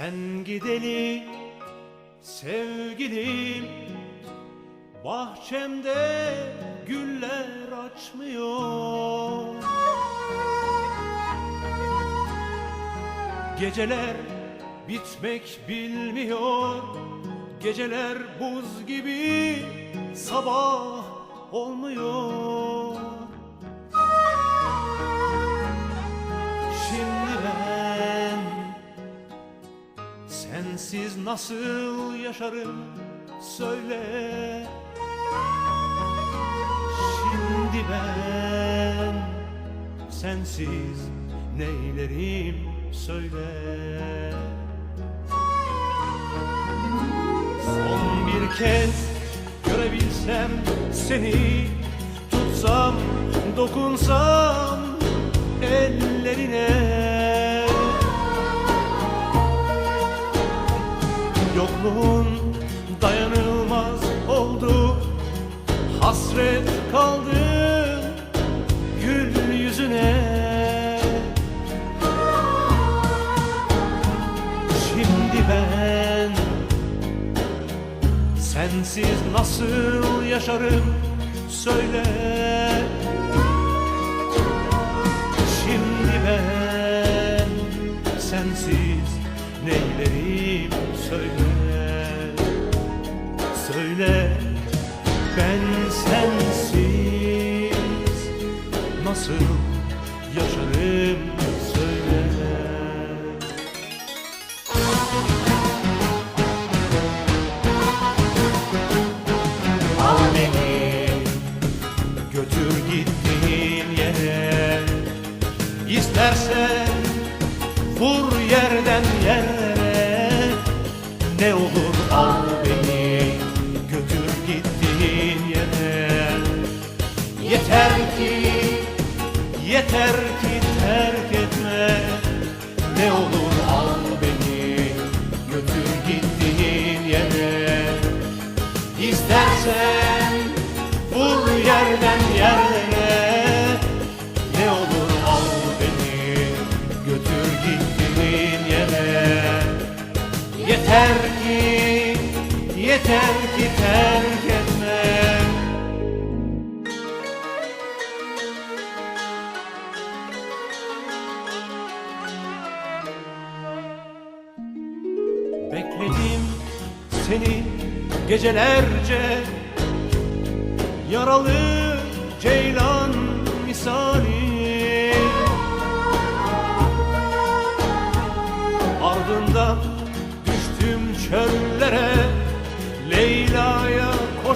Sen gideli sevgilim Bahçemde güller açmıyor. Geceler bitmek bilmiyor Geceler buz gibi sabah olmuyor sensiz nasıl yaşarım söyle. Şimdi ben sensiz neylerim söyle. Son bir kez görebilsem seni Tutsam, dokunsam ellerine Sensiz nasıl yaşarım? Söyle. Şimdi ben sensiz neylerim? Söyle. Söyle. Ben sensiz nasıl yaşarım İstersen vur yerden yere. Ne olur al beni götür gittiğin yere. Yeter ki, yeter Yeter ki, yeter ki terk etme. Bekledim seni gecelerce. Yaralı ceylan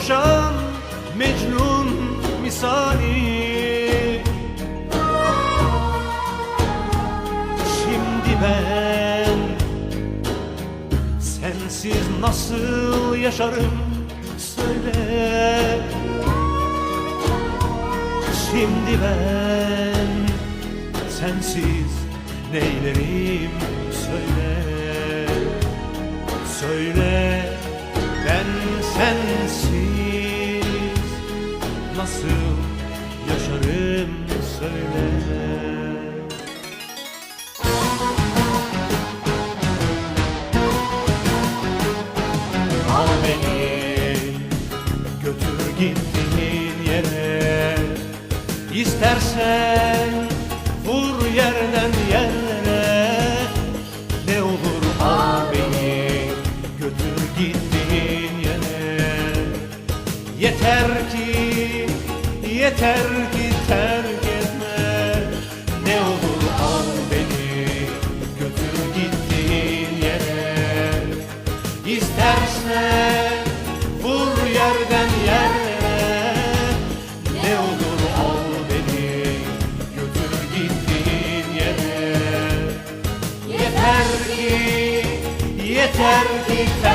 Koşan Mecnun misali. Şimdi ben Sensiz nasıl yaşarım söyle. Şimdi ben sensiz neylerim söyle. Söyle ben sensiz nasıl yaşarım söyle. Al beni götür gittiğin yere. İstersen vur yerden yerlere Ne olur al beni götür gittiğin yere. Yeter ki, yeter ki terk etme. Ne olur al beni. Götür gittiğin yere. İstersen vur yerden yerlere Ne olur al beni. Götür gittiğin yere. Yeter ki, yeter ki terk